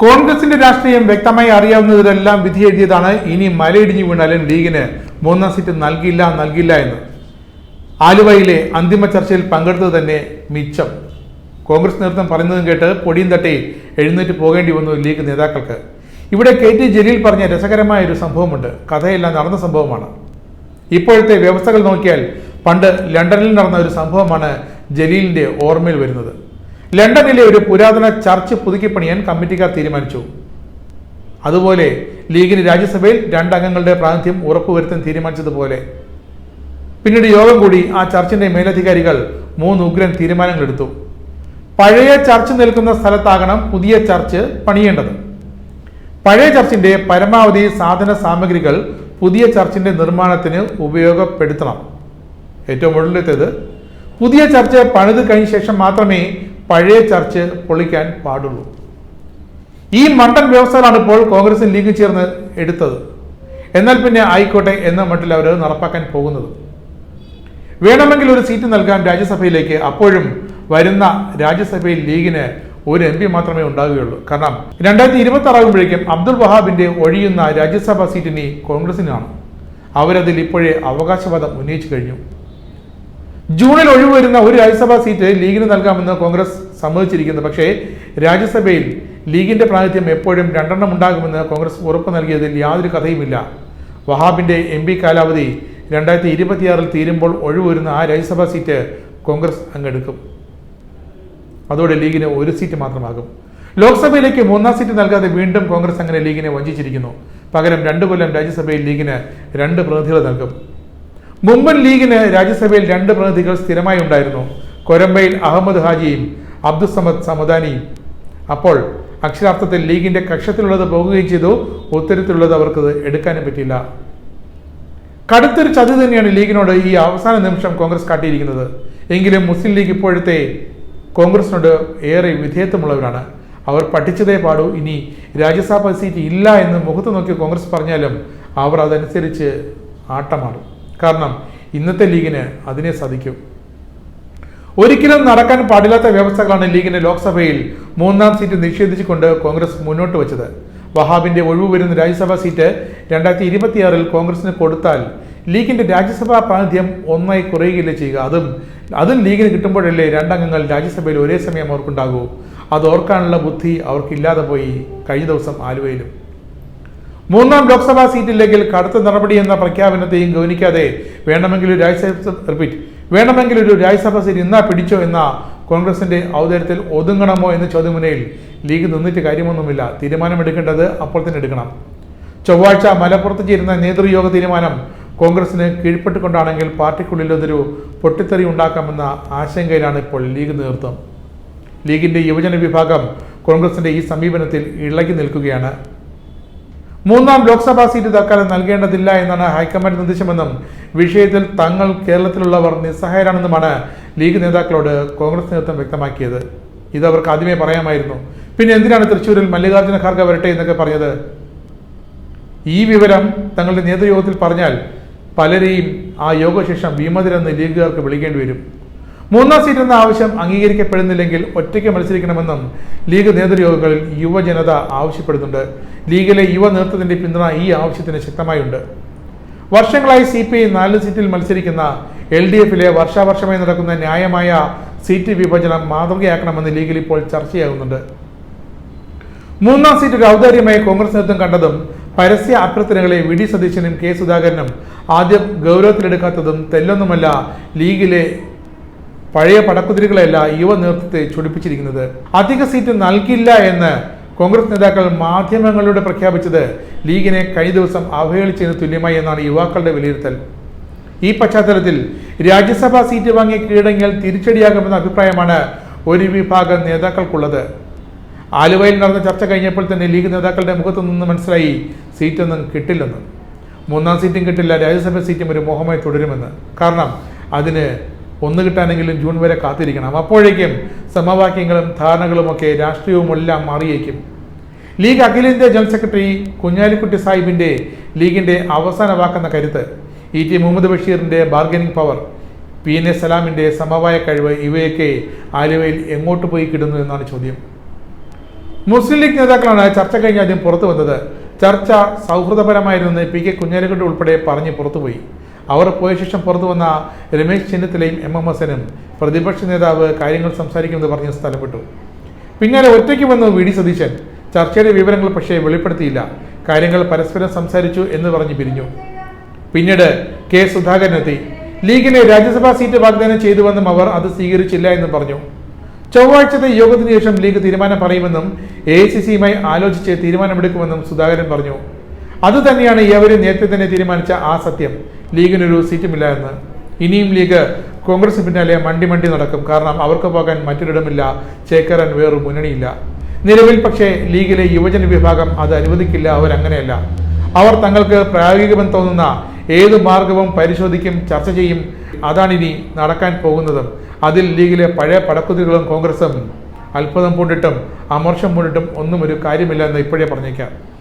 കോൺഗ്രസിന്റെ രാഷ്ട്രീയം വ്യക്തമായി അറിയാവുന്നതിലെല്ലാം വിധി എഴുതിയതാണ് ഇനി മലയിടിഞ്ഞു വീണാലും ലീഗിന് മൂന്നാം സീറ്റ് നൽകില്ല നൽകില്ല എന്ന്. ആലുവയിലെ അന്തിമ ചർച്ചയിൽ പങ്കെടുത്തത് തന്നെ മിച്ചം. കോൺഗ്രസ് നേതൃത്വം പറയുന്നതും കേട്ട് പൊടിയും തട്ടി എഴുന്നേറ്റ് പോകേണ്ടി വന്നു ലീഗ് നേതാക്കൾക്ക്. ഇവിടെ കെ ടി ജലീൽ പറഞ്ഞ രസകരമായ ഒരു സംഭവമുണ്ട്. കഥയെല്ലാം നടന്ന സംഭവമാണ്. ഇപ്പോഴത്തെ വ്യവസ്ഥകൾ നോക്കിയാൽ പണ്ട് ലണ്ടനിൽ നടന്ന ഒരു സംഭവമാണ് ജലീലിന്റെ ഓർമ്മയിൽ വരുന്നത്. ലണ്ടനിലെ ഒരു പുരാതന ചർച്ച് പുതുക്കിപ്പണിയാൻ കമ്മിറ്റിക്കാർ തീരുമാനിച്ചു. അതുപോലെ ലീഗിന് രാജ്യസഭയിൽ രണ്ടംഗങ്ങളുടെ പ്രാതിനിധ്യം ഉറപ്പുവരുത്താൻ തീരുമാനിച്ചതുപോലെ. പിന്നീട് യോഗം കൂടി ആ ചർച്ചിന്റെ മേലധികാരികൾ മൂന്ന് ഉഗ്രൻ തീരുമാനങ്ങൾ എടുത്തു പഴയ ചർച്ച് നിൽക്കുന്ന സ്ഥലത്താകണം പുതിയ ചർച്ച് പണിയേണ്ടത്. പഴയ ചർച്ചിന്റെ പരമാവധി സാധന സാമഗ്രികൾ പുതിയ ചർച്ചിന്റെ നിർമ്മാണത്തിന് ഉപയോഗപ്പെടുത്തണം. ഏറ്റവും ഒടുവിലത്തേത് പുതിയ ചർച്ച് പണിത് കഴിഞ്ഞ ശേഷം മാത്രമേ പഴയ ചർച്ച് പൊളിക്കാൻ പാടുള്ളൂ. ഈ മണ്ടൻ വ്യവസ്ഥകളാണ് ഇപ്പോൾ കോൺഗ്രസും ലീഗ് ചേർന്ന് എടുത്തത്. എന്നാൽ പിന്നെ ആയിക്കോട്ടെ എന്ന മട്ടിൽ അവർ നടപ്പാക്കാൻ പോകുന്നത്. വേണമെങ്കിൽ ഒരു സീറ്റ് നൽകാൻ രാജ്യസഭയിലേക്ക് അപ്പോഴും വരുന്ന രാജ്യസഭയിൽ ലീഗിന് ഒരു എം പി മാത്രമേ ഉണ്ടാവുകയുള്ളൂ കാരണം രണ്ടായിരത്തി ഇരുപത്തി ആറാകുമ്പോഴേക്കും അബ്ദുൾ വഹാബിന്റെ ഒഴിയുന്ന രാജ്യസഭാ സീറ്റിനി കോൺഗ്രസിനാണ്. അവരതിൽ ഇപ്പോഴേ അവകാശവാദം ഉന്നയിച്ചു കഴിഞ്ഞു. ജൂണിൽ ഒഴിവ് വരുന്ന ഒരു രാജ്യസഭാ സീറ്റ് ലീഗിന് നൽകാമെന്ന് കോൺഗ്രസ് സമ്മതിച്ചിരിക്കുന്നു. പക്ഷേ രാജ്യസഭയിൽ ലീഗിന്റെ പ്രാതിനിധ്യം എപ്പോഴും രണ്ടെണ്ണം ഉണ്ടാകുമെന്ന് കോൺഗ്രസ് ഉറപ്പ് നൽകിയതിൽ യാതൊരു കഥയുമില്ല. വഹാബിന്റെ എം പി കാലാവധി രണ്ടായിരത്തി ഇരുപത്തിയാറിൽ തീരുമ്പോൾ ഒഴിവ് വരുന്ന ആ രാജ്യസഭാ സീറ്റ് കോൺഗ്രസ് അങ്ങെടുക്കും. അതോടെ ലീഗിന് ഒരു സീറ്റ് മാത്രമാകും. ലോക്സഭയിലേക്ക് മൂന്നാം സീറ്റ് നൽകാതെ വീണ്ടും കോൺഗ്രസ് അങ്ങനെ ലീഗിനെ വഞ്ചിച്ചിരിക്കുന്നു. പകരം രണ്ടു കൊല്ലം രാജ്യസഭയിൽ ലീഗിന് രണ്ട് പ്രതിനിധികൾ നൽകും. മുമ്പൻ ലീഗിന് രാജ്യസഭയിൽ രണ്ട് പ്രതിനിധികൾ സ്ഥിരമായി ഉണ്ടായിരുന്നു. കൊരമ്പയിൽ അഹമ്മദ് ഹാജിയും അബ്ദുസമദ് സമദാനിയും. അപ്പോൾ അക്ഷരാർത്ഥത്തിൽ ലീഗിന്റെ കക്ഷത്തിലുള്ളത് പോകുകയും ചെയ്തു ഉത്തരത്തിലുള്ളത് അവർക്ക് എടുക്കാനും പറ്റില്ല കടുത്തൊരു ചതി തന്നെയാണ് ലീഗിനോട് ഈ അവസാന നിമിഷം കോൺഗ്രസ് കാട്ടിയിരിക്കുന്നത്. എങ്കിലും മുസ്ലിം ലീഗ് ഇപ്പോഴത്തെ കോൺഗ്രസിനോട് ഏറെ വിധേയത്വമുള്ളവരാണ്. അവർ പഠിച്ചതേ പാടൂ ഇനി രാജ്യസഭാ സീറ്റ് ഇല്ല എന്ന് മുഖത്ത് നോക്കി കോൺഗ്രസ് പറഞ്ഞാലും അവർ അതനുസരിച്ച് ആട്ടമാടും. കാരണം ഇന്നത്തെ ലീഗിന് അതിനെ സാധിക്കും. ഒരിക്കലും നടക്കാൻ പാടില്ലാത്ത വ്യവസ്ഥകളാണ് ലീഗിന് ലോക്സഭയിൽ മൂന്നാം സീറ്റ് നിഷേധിച്ചുകൊണ്ട് കോൺഗ്രസ് മുന്നോട്ട് വച്ചത്. വഹാബിന്റെ ഒഴിവ് വരുന്ന രാജ്യസഭാ സീറ്റ് രണ്ടായിരത്തി ഇരുപത്തിയാറിൽ കോൺഗ്രസിന് കൊടുത്താൽ ലീഗിന്റെ രാജ്യസഭാ പ്രാതിനിധ്യം ഒന്നായി കുറയുകയില്ല ചെയ്യുക. അതും അതും ലീഗിന് കിട്ടുമ്പോഴല്ലേ രണ്ടംഗങ്ങൾ രാജ്യസഭയിൽ ഒരേ സമയം അവർക്കുണ്ടാകൂ. അത് ഓർക്കാനുള്ള ബുദ്ധി അവർക്കില്ലാതെ പോയി കഴിഞ്ഞ ദിവസം ആലുവയിലും. മൂന്നാം ലോക്സഭാ സീറ്റില്ലെങ്കിൽ കടുത്ത നടപടി എന്ന പ്രഖ്യാപനത്തെയും ഗൗനിക്കാതെ വേണമെങ്കിൽ ഒരു രാജ്യസഭ റിപ്പീറ്റ് വേണമെങ്കിൽ ഒരു രാജ്യസഭ സീറ്റ് ഇന്നാ പിടിച്ചോ എന്ന കോൺഗ്രസിന്റെ ഔദാര്യത്തിൽ ഒതുങ്ങണമോ എന്ന ചോദ്യമുനയിൽ ലീഗ് നിന്നിട്ട് കാര്യമൊന്നുമില്ല. തീരുമാനമെടുക്കേണ്ടത് അപ്പോൾ തന്നെ എടുക്കണം. ചൊവ്വാഴ്ച മലപ്പുറത്ത് ചേരുന്ന നേതൃയോഗ തീരുമാനം കോൺഗ്രസിന് കീഴ്പ്പെട്ടുകൊണ്ടാണെങ്കിൽ പാർട്ടിക്കുള്ളിൽ അതൊരു പൊട്ടിത്തെറി ഉണ്ടാക്കാമെന്ന ആശങ്കയിലാണ് ഇപ്പോൾ ലീഗ് നേതൃത്വം. ലീഗിന്റെ യുവജന വിഭാഗം കോൺഗ്രസിന്റെ ഈ സമീപനത്തിൽ ഇളകി നിൽക്കുകയാണ്. മൂന്നാം ലോക്സഭാ സീറ്റ് തൽക്കാലം നൽകേണ്ടതില്ല എന്നാണ് ഹൈക്കമാൻഡ് നിർദ്ദേശമെന്നും വിഷയത്തിൽ തങ്ങൾ കേരളത്തിലുള്ളവർ നിസ്സഹായരാണെന്നുമാണ് ലീഗ് നേതാക്കളോട് കോൺഗ്രസ് നേതൃത്വം വ്യക്തമാക്കിയത്. ഇത് അവർക്ക് ആദ്യമേ പറയാമായിരുന്നു. പിന്നെ എന്തിനാണ് തൃശ്ശൂരിൽ മല്ലികാർജുന ഖാർഗെ വരട്ടെ എന്നൊക്കെ പറഞ്ഞത്? ഈ വിവരം തങ്ങളുടെ നേതൃയോഗത്തിൽ പറഞ്ഞാൽ പലരെയും ആ യോഗശേഷം വിമതരെന്ന് ലീഗുകാർക്ക് വിളിക്കേണ്ടി വരും. മൂന്നാം സീറ്റ് എന്ന ആവശ്യം അംഗീകരിക്കപ്പെടുന്നില്ലെങ്കിൽ ഒറ്റയ്ക്ക് മത്സരിക്കണമെന്നും ലീഗ് നേതൃയോഗങ്ങളിൽ യുവജനത ആവശ്യപ്പെടുന്നുണ്ട്. ലീഗിലെ യുവ നേതൃത്വത്തിന്റെ പിന്തുണ ഈ ആവശ്യത്തിന് ശക്തമായുണ്ട്. വർഷങ്ങളായി സി പി ഐ നാല് സീറ്റിൽ മത്സരിക്കുന്ന എൽ ഡി എഫിലെ വർഷാവർഷമായി നടക്കുന്ന ന്യായമായ സീറ്റ് വിഭജനം മാതൃകയാക്കണമെന്ന് ലീഗിൽ ഇപ്പോൾ ചർച്ചയാകുന്നുണ്ട്. മൂന്നാം സീറ്റ് ഒരു ഔദാര്യമായി കോൺഗ്രസ് നേതൃത്വം കണ്ടതും പരസ്യ അഭ്യർത്ഥനകളെ വി ഡി സതീശനും കെ സുധാകരനും ആദ്യം ഗൗരവത്തിലെടുക്കാത്തതും തെല്ലൊന്നുമല്ല ലീഗിലെ പഴയ പടക്കുതിരികളെയല്ല യുവ നേതൃത്വത്തെ ചൊടിപ്പിച്ചിരിക്കുന്നത്. അധിക സീറ്റ് നൽകില്ല എന്ന് കോൺഗ്രസ് നേതാക്കൾ മാധ്യമങ്ങളിലൂടെ പ്രഖ്യാപിച്ചത് ലീഗിനെ കഴിഞ്ഞ ദിവസം അവഹേളിച്ചതിന് തുല്യമായി എന്നാണ് യുവാക്കളുടെ വിലയിരുത്തൽ. ഈ പശ്ചാത്തലത്തിൽ രാജ്യസഭാ സീറ്റ് വാങ്ങി കീഴടങ്ങിയാൽ തിരിച്ചടിയാകുമെന്ന അഭിപ്രായമാണ് ഒരു വിഭാഗം നേതാക്കൾക്കുള്ളത്. ആലുവയിൽ നടന്ന ചർച്ച കഴിഞ്ഞപ്പോൾ തന്നെ ലീഗ് നേതാക്കളുടെ മുഖത്തു നിന്ന് മനസ്സിലായി സീറ്റൊന്നും കിട്ടില്ലെന്ന്. മൂന്നാം സീറ്റും കിട്ടില്ല രാജ്യസഭാ സീറ്റും ഒരു മോഹമായി തുടരുമെന്ന്. കാരണം അതിന് ഒന്ന് കിട്ടാനെങ്കിലും ജൂൺ വരെ കാത്തിരിക്കണം. അപ്പോഴേക്കും സമവാക്യങ്ങളും ധാരണകളുമൊക്കെ രാഷ്ട്രീയവുമെല്ലാം മാറിയേക്കും. ലീഗ് അഖിലേന്ത്യാ ജനറൽ സെക്രട്ടറി കുഞ്ഞാലിക്കുട്ടി സാഹിബിന്റെ ലീഗിന്റെ അവസാന വാക്കെന്ന കരുത്ത്. ഇ ടി മുഹമ്മദ് ബഷീറിന്റെ bargaining power P N A സലാമിന്റെ സമവായ കഴിവ് ഇവയൊക്കെ ആലുവയിൽ എങ്ങോട്ട് പോയി കിടുന്നു എന്നാണ് ചോദ്യം. മുസ്ലിം ലീഗ് നേതാക്കളാണ് ചർച്ച കഴിഞ്ഞ് ആദ്യം പുറത്തു വന്നത്. ചർച്ച സൗഹൃദപരമായിരുന്നെന്ന് പി കെ കുഞ്ഞാലിക്കുട്ടി ഉൾപ്പെടെ പറഞ്ഞ് പുറത്തുപോയി. അവർ പോയ ശേഷം പുറത്തു വന്ന രമേശ് ചെന്നിത്തലയും എം എം എസിനും പ്രതിപക്ഷ നേതാവ് കാര്യങ്ങൾ സംസാരിക്കുമെന്ന് പറഞ്ഞ് സ്ഥലപ്പെട്ടു. പിന്നാലെ ഒറ്റയ്ക്ക് വന്ന് വി ഡി സതീശൻ. ചർച്ചയുടെ വിവരങ്ങൾ പക്ഷേ വെളിപ്പെടുത്തിയില്ല. കാര്യങ്ങൾ പരസ്പരം സംസാരിച്ചു എന്ന് പറഞ്ഞ് പിരിഞ്ഞു. പിന്നീട് കെ സുധാകരൻ സുധാകരനെത്തി. ലീഗിനെ രാജ്യസഭാ സീറ്റ് വാഗ്ദാനം ചെയ്തുവെന്നും അവർ അത് സ്വീകരിച്ചില്ല എന്നും പറഞ്ഞു. ചൊവ്വാഴ്ചത്തെ യോഗത്തിന് ശേഷം ലീഗ് തീരുമാനം പറയുമെന്നും എ ഐ സി സിയുമായി ആലോചിച്ച് തീരുമാനമെടുക്കുമെന്നും സുധാകരൻ പറഞ്ഞു. അതുതന്നെയാണ് ഇവരും നേരത്തെ തന്നെ തീരുമാനിച്ച ആ സത്യം. ലീഗിനൊരു സീറ്റുമില്ല എന്ന്. ഇനിയും ലീഗ് കോൺഗ്രസ് പിന്നാലെ മണ്ടി മണ്ടി നടക്കും. കാരണം അവർക്ക് പോകാൻ മറ്റൊരിടമില്ല. ചേക്കേറാൻ വേറൊരു മുന്നണിയില്ല. നിലവിൽ പക്ഷേ ലീഗിലെ യുവജന വിഭാഗം അത് അനുവദിക്കില്ല. അവരങ്ങനെയല്ല. അവർ തങ്ങൾക്ക് പ്രായോഗികമെന്ന് തോന്നുന്ന ഏത് മാർഗവും പരിശോധിക്കും ചർച്ച ചെയ്യും. അതാണിനി നടക്കാൻ പോകുന്നതും. അതിൽ ലീഗിലെ പഴയ പടക്കുതികളും കോൺഗ്രസും അത്ഭുതം പൂണ്ടിട്ടും അമർഷം പൂണ്ടിട്ടും ഒന്നും ഒരു കാര്യമില്ല എന്ന് ഇപ്പോഴേ പറഞ്ഞേക്കാം.